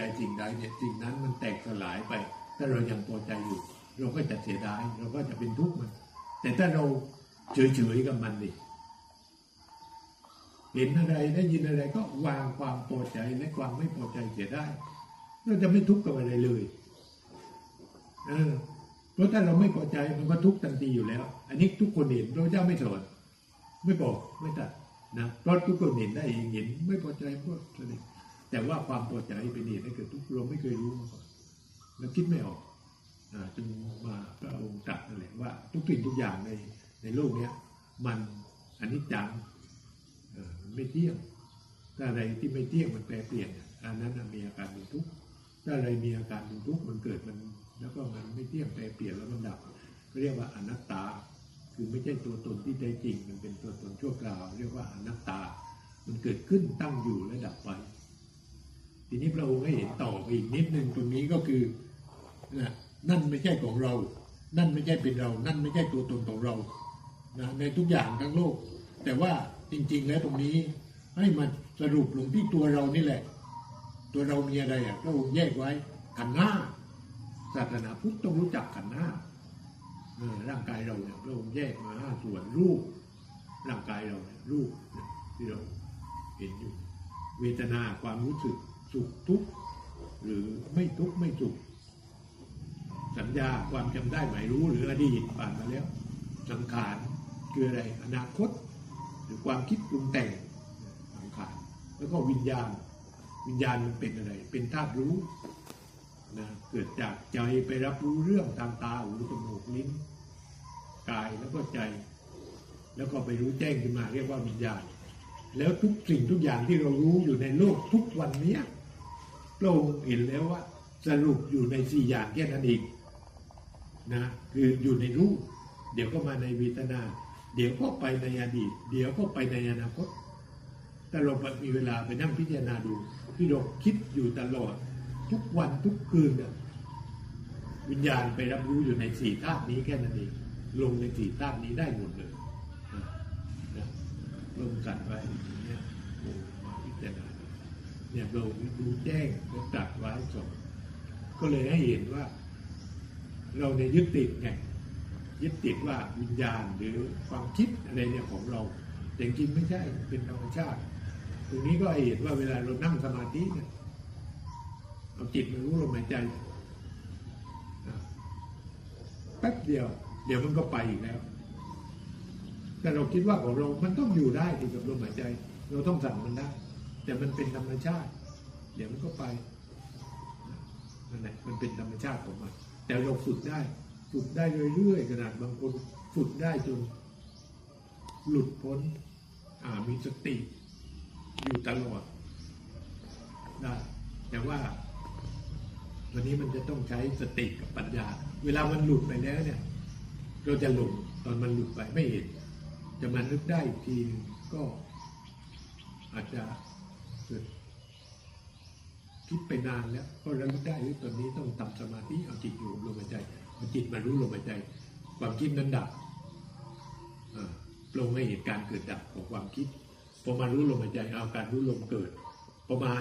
ใจสิ่งใดเนี่ยสิ่งนั้นมันแตกสลายไป ถ้าเรายังพอใจอยู่ เราก็จะเสียดายเราก็จะเป็นทุกข์มัน แต่ถ้าเราเฉยๆกับมันดิเห็นอะไรได้ยินอะไรก็วางความพอใจและความไม่พอใจเสียได้เราจะไม่ทุกข์กับอะไรเลยเออเพราะถ้าเราไม่พอใจมันก็ทุกข์ทันทีอยู่แล้ว อันนี้ทุกคนเห็นพระเจ้าไม่สอนไม่บอกไม่ตัดนะเพราะทุกคนเห็นได้เองเห็นไม่พอใจก็แสดง แต่ว่าความพอใจเป็นเหตุให้เกิดทุกข์เราไม่เคยรู้มาก่อนเราคิดไม่ออกอจึงมาพระองค์ตรัสนั่นแหละว่าทุกสิ่งทุกอย่างในในโลกเนี้ยมันอนิจจังมันไม่เที่ยง ถ้าอะไรที่ไม่เที่ยงมันแปรเปลี่ยนอันนั้นมีอาการเป็นทุกข์ถ้าอะไรมีอาการเป็นทุกข์มันเกิดมัน แล้วก็มันไม่เที่ยงแปรเปลี่ยนแล้วมันดับก็เรียกว่าอนัตตา คือไม่ใช่ตัวตนที่แท้จริง มันเป็นตัวตนชั่วคราว เรียกว่าอนัตตา มันเกิดขึ้นตั้งอยู่และดับไป ทีนี้พระองค์ให้เห็นต่อไปอีกนิดหนึ่งตรงนี้ก็คือนะนั่นไม่ใช่ของเรา นั่นไม่ใช่เป็นเรา นั่นไม่ใช่ตัวตนของเรานะในทุกอย่างทั้งโลก แต่ว่าจริง ๆ แล้วตรงนี้ให้มันสรุปลงที่ตัวเรานี่แหละ ตัวเรามีอะไรอะพระองค์แยกไว้ขันธ์ห้าศาสนาพุทธต้องรู้จักขันธ์ห้าร่างกายเราเนี่ยพระองค์แยกมาห้าส่วนรูป ร่างกายเราเนี่ยรูปที่เราเห็นอยู่ เวทนาความรู้สึก สุขทุกข์หรือไม่ทุกข์ไม่สุข สัญญาความจำได้หมายรู้หรืออดีตผ่านมาแล้ว สังขารคืออะไรอนาคต หรือความคิดปรุงแต่งสังขารแล้วก็วิญญาณ วิญญาณมันเป็นอะไร เป็นธาตุรู้นะเกิดจากใจไปรับรู้เรื่องทางตาหูจมูกลิ้นกายแล้วก็ใจ แล้วก็ไปรู้แจ้งขึ้นมาเรียกว่าวิญญาณ แล้วทุกสิ่งทุกอย่างที่เรารู้อยู่ในโลกทุกวันเนี้ย พระองค์เห็นแล้วว่าสรุปอยู่ในสี่อย่างแค่นั้นเองนะคืออยู่ในรูป เดี๋ยวก็มาในเวทนา เดี๋ยวก็ไปในอดีต เดี๋ยวก็ไปในอนาคตถ้าเรามีเวลาไปนั่งพิจารณาดูที่เราคิดอยู่ตลอด ทุกวันทุกคืนเนี่ยวิญญาณไปรับรู้อยู่ในสี่ธาตุนี้แค่นั้นเองลงในสี่ธาตุนี้ได้หมดเลยนะนะลงกันไว้อย่างเนี่ยโอ้มาพิจารณา เนี่ยเราดูแจ้งแล้วตรัดไว้สองก็เลยให้เห็นว่า เราในยยึดติดไงยึดติดว่าวิญญาณหรือความคิดอะไรเนี่ยของเราแต่จริงไม่ใช่เป็นธรรมชาติ ตรงนี้ก็ให้เห็นว่าเวลาเรานั่งสมาธิเนี่ยเอาจิตมารู้ลมหายใจแป๊บเดียว เดี๋ยวมันก็ไปอีกแล้ว แต่เราคิดว่าของเรา มันต้องอยู่ได้ที่กับลมหายใจ เราต้องสั่งมันได้ แต่มันเป็นธรรมชาติ เดี๋ยวมันก็ไปนั่นแหละมันเป็นธรรมชาติของมัน แต่เราฝึกได้ ฝึกได้เรื่อยๆขนาดบางคนฝึกได้จน หลุดพ้นมีสติ อยู่ตลอดได้แต่ว่าวันนี้มันจะต้องใช้สติกับปัญญา เวลามันหลุดไปแล้วเนี่ย เราจะหลงตอนมันหลุดไปไม่เห็น จะมานึกได้อีกทีนึงก็อาจจะ คิดไปนานแล้วก็ระลึกได้ว่าตอนนี้ต้องทำสมาธิเอาจิตอยู่ลมหายใจเอาจิตมารู้ลมหายใจ ความคิดนั้นดับลงให้เหตุการณ์เกิดดับของความคิดพอมารู้ลมหายใจเอาการรู้ลมเกิดพอมา